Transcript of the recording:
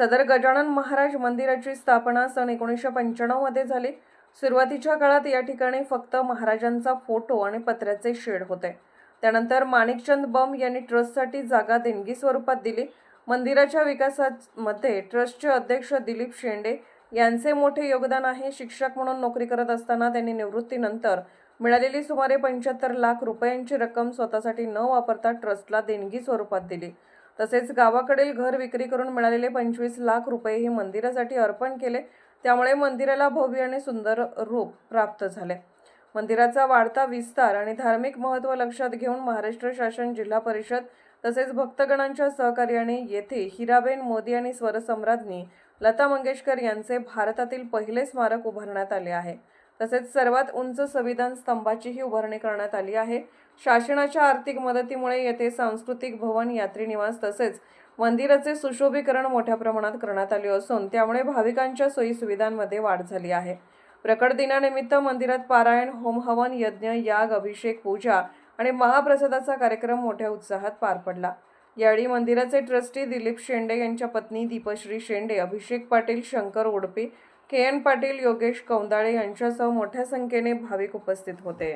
सदर गजानन महाराज मंदिराची स्थापना सन एकोणीसशे पंच्याण्णवमध्ये झाली. सुरुवातीच्या काळात या ठिकाणी फक्त महाराजांचा फोटो आणि पत्र्याचे शेड होते. त्यानंतर माणिकचंद बम यांनी ट्रस्टसाठी जागा देणगी स्वरूपात दिली. मंदिराच्या विकासामध्ये ट्रस्टचे अध्यक्ष दिलीप शेंडे यांचे मोठे योगदान आहे. शिक्षक म्हणून नोकरी करत असताना त्यांनी निवृत्तीनंतर मिळालेली सुमारे पंच्याहत्तर लाख रुपयांची रक्कम स्वतःसाठी न वापरता ट्रस्टला देणगी स्वरूपात दिली. तसेच गावाकडील घर विक्री करून मिळालेले पंचवीस लाख रुपये हे मंदिरासाठी अर्पण केले. त्यामुळे मंदिराला भव्य आणि सुंदर रूप प्राप्त झाले. मंदिराचा वाढता विस्तार आणि धार्मिक महत्त्व लक्षात घेऊन महाराष्ट्र शासन जिल्हा परिषद तसेच भक्तगणांच्या सहकार्याने येथे हिराबेन मोदी आणि स्वरसम्राज्ञी लता मंगेशकर यांचे भारतातील पहिले स्मारक उभारण्यात आले आहे. तसेच सर्वात उंच संविधान स्तंभाचीही उभारणी करण्यात आली आहे. शासनाच्या आर्थिक मदतीमुळे येथे सांस्कृतिक भवन यात्री निवास तसेच मंदिराचे सुशोभीकरण मोठ्या प्रमाणात करण्यात आले असून त्यामुळे भाविकांच्या सोयीसुविधांमध्ये वाढ झाली आहे. प्रकट दिनानिमित्त मंदिरात पारायण होमहवन यज्ञ याग अभिषेक पूजा आणि महाप्रसादाचा कार्यक्रम मोठ्या उत्साहात पार पडला. यावेळी मंदिराचे ट्रस्टी दिलीप शेंडे यांच्या पत्नी दीपश्री शेंडे अभिषेक पाटील शंकर उडपी के एन पाटील योगेश कौंदाळे यांच्यासह मोठ्या संख्येने भाविक उपस्थित होते.